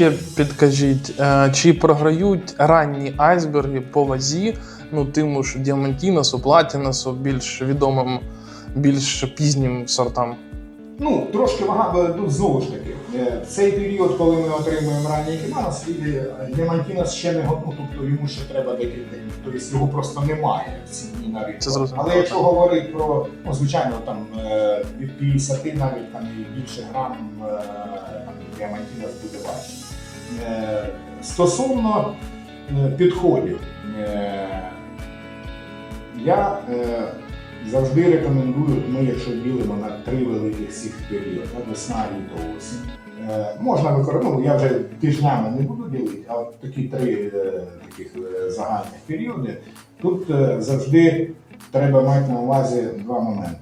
Ще підкажіть, е, чи програють ранні айсберги по вазі, ну тиму ж Діамантіносу, Платіносу, більш відомим, більш пізнім сортам? Ну, трошки вага, е, знову ж таки. е, цей період, коли ми отримуємо ранній Кіманос, Діамантінос ще не готовий, тобто йому ще треба декілька днів. Тобто його просто немає в ці дні на ринку. Але якщо говорити про, ну, звичайно, там е, від 50 навіть там і більше грам е, там, буде важче. Е, Стосовно е, підходів, е, я е, завжди рекомендую, ми якщо ділимо на три великих всіх періоди, весна, літо, осінь. Е, можна використовувати, ну я вже тижнями не буду ділити, а такі три е, таких е, загальних періоди. Тут завжди треба мати на увазі два моменти.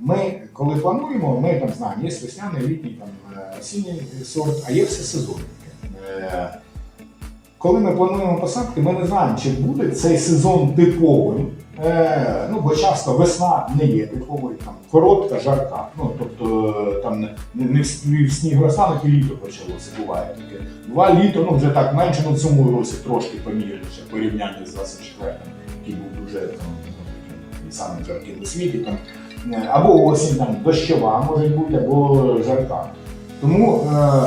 Ми, коли плануємо, ми там знаємо, є весняний, літній, там, осінній сорт, а є все. Е, Коли ми плануємо посадки, ми не знаємо, чи буде цей сезон типовим. Е, ну, бо часто весна не є типовою, там коротка, жарка. Ну, тобто е, там не, в сніг розтануть і літо почалося, буває таке. Два літо, ну вже так менше, ну в цьому році трошки помірніше в порівнянні з 24-м, який був дуже ну, самим жарким у світі. Там, Е, або осінь там дощова може бути, або жарка. Тому е,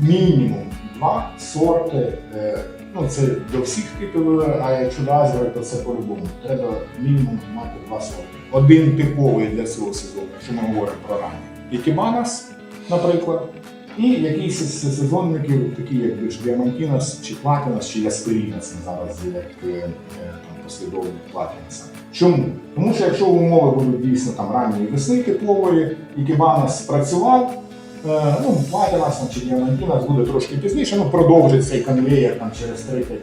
мінімум два сорти. Е, ну, це до всіх типів, а якщо до азера, то це по-любому. Треба мінімум мати два сорти. Один типовий для цього сезону, якщо ми говоримо про ранні. Ікібанас, наприклад, і якісь із сезонників, такі як більш Діамантінос, чи Платінос, чи Ясперінос, зараз як е, е, там, послідовник Платіноса. Чому? Тому що якщо умови будуть дійсно там ранньої весни типової, і Кібанас спрацював, е, ну, Платінас там, чи Діамантінас буде трошки пізніше, ну, продовжить цей конвеєр там, через 3 дні.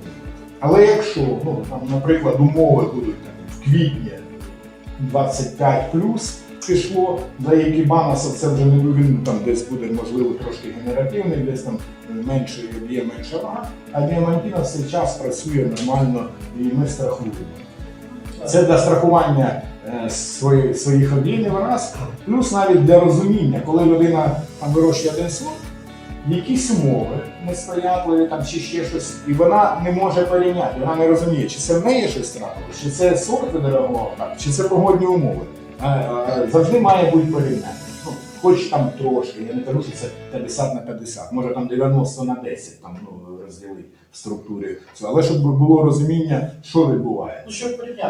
Але якщо, ну, там, наприклад, умови будуть там, в квітні 25 плюс пішло, для Якібанаса це вже не він там десь буде можливо трошки генеративний, десь там е, менше є менша вага, а Діамантінас цей час працює нормально і ми страхуємо. Це для страхування е, свої, своїх об'ємів раз, плюс навіть для розуміння, коли людина вирощує один сорт, якісь умови несприятливі там чи ще щось, і вона не може порівняти, вона не розуміє, чи це в неї щось трапилось, чи це сорт відреагував так, чи це погодні умови. Е, е, Завжди має бути порівняння. Ну, хоч там трошки, я не кажу, що це 50 на 50, може там 90 на 10 там, ну, розділити в структурі. Але щоб було розуміння, що відбувається. Ну, щоб порівняти.